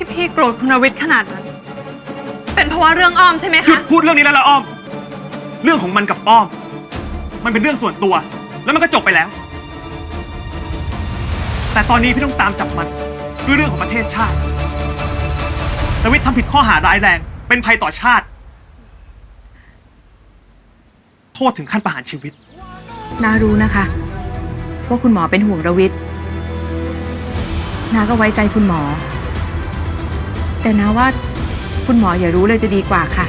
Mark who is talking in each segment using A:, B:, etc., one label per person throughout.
A: ที่พี่โกรธคุณนวิทย์ขนาดนั้น เป็นเพราะว่าเรื่องอ้อมใช่ไหม
B: หยุด
A: คะ
B: พูดเรื่องนี้แล้วละอ้อม เรื่องของมันกับป้อม มันเป็นเรื่องส่วนตัว แล้วมันก็จบไปแล้ว แต่ตอนนี้พี่ต้องตามจับมันด้วยเรื่องของประเทศชาตินวิทย์ทำผิดข้อหาร้ายแรง เป็นภัยต่อชาติ โทษถึงขั้นประหารชีวิต
C: นารู้นะคะว่าคุณหมอเป็นห่วงระวิทย์นาก็ไว้ใจคุณหมอ แต่นาว่าคุณหมออย่ารู้เลยจะดีกว่าค่ะ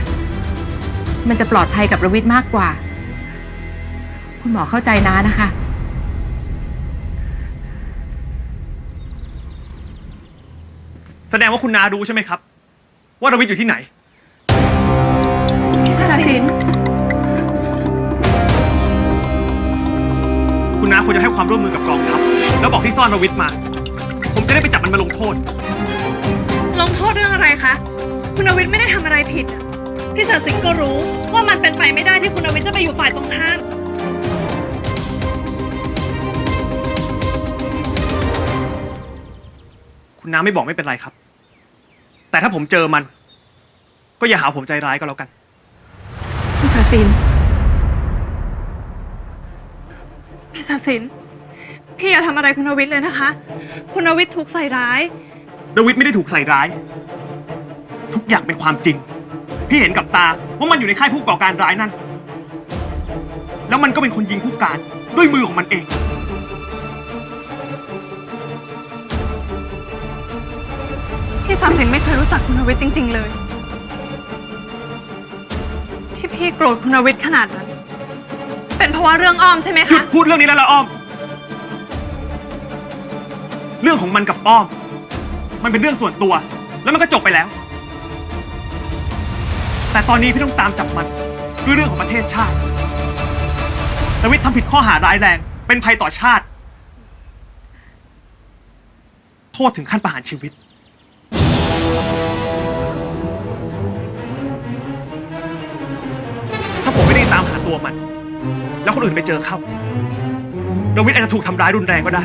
C: มันจะปลอดภัยกับระวิทย์มากกว่า คุณหมอเข้าใจนานะคะ
B: แสดงว่าคุณนารู้ใช่ไหมครับ ว่ารวิทย์อยู่ที่ไหน
A: พี่ศสิน
B: คุณนาควรจะให้ความร่วมมือกับกองทัพแล้วบอกที่ซ่อนรวิทย์มา ผมจะได้ไปจับมันมาลงโทษ
A: ลงโทษเรื่องอะไรคะ คุณนวิทย์ไม่ได้ทำอะไรผิดอะพี่ศสินก็รู้ว่ามันเป็นไปไม่ได้ที่คุณนวิทย์จะไปอยู่ฝ่ายตรงข้าม
B: คุณน้าไม่บอกไม่เป็นไรครับ แต่ถ้าผมเจอมัน ก็อย่าหาผมใจร้ายก็แล้วกัน
C: พี่ศสิน
A: พี่ศสิน พี่อย่าทำอะไรคุณนวิทย์เลยนะคะ คุณนวิทย์ถูกใส่ร้าย
B: ดวิดไม่ได้ถูกใส่ร้าย ทุกอย่างเป็นความจริง พี่เห็นกับตาว่ามันอยู่ในค่ายผู้ก่อการร้ายนั่น แล้วมันก็เป็นคนยิงผู้การด้วยมือของมันเอง
A: พี่ศสินไม่เคยรู้จักคุณนวิทย์จริง ๆ เลย ที่พี่โกรธคุณนวิทย์ขนาดนั้น เป็นเพราะว่าเรื่องอ้อมใช่ไหม
B: หยุด
A: คะ
B: พูดเรื่องนี้แล้วละอ้อม เรื่องของมันกับป้อม มันเป็นเรื่องส่วนตัว แล้วมันก็จบไปแล้ว แต่ตอนนี้พี่ต้องตามจับมันด้วยเรื่องของประเทศชาติดวิทย์ทำผิดข้อหาร้ายแรง เป็นภัยต่อชาติ โทษถึงขั้นประหารชีวิต ถ้าผมไม่ได้ตามหาตัวมัน แล้วคนอื่นไปเจอเข้าดวิดอาจจะถูกทำร้ายรุนแรงก็ได้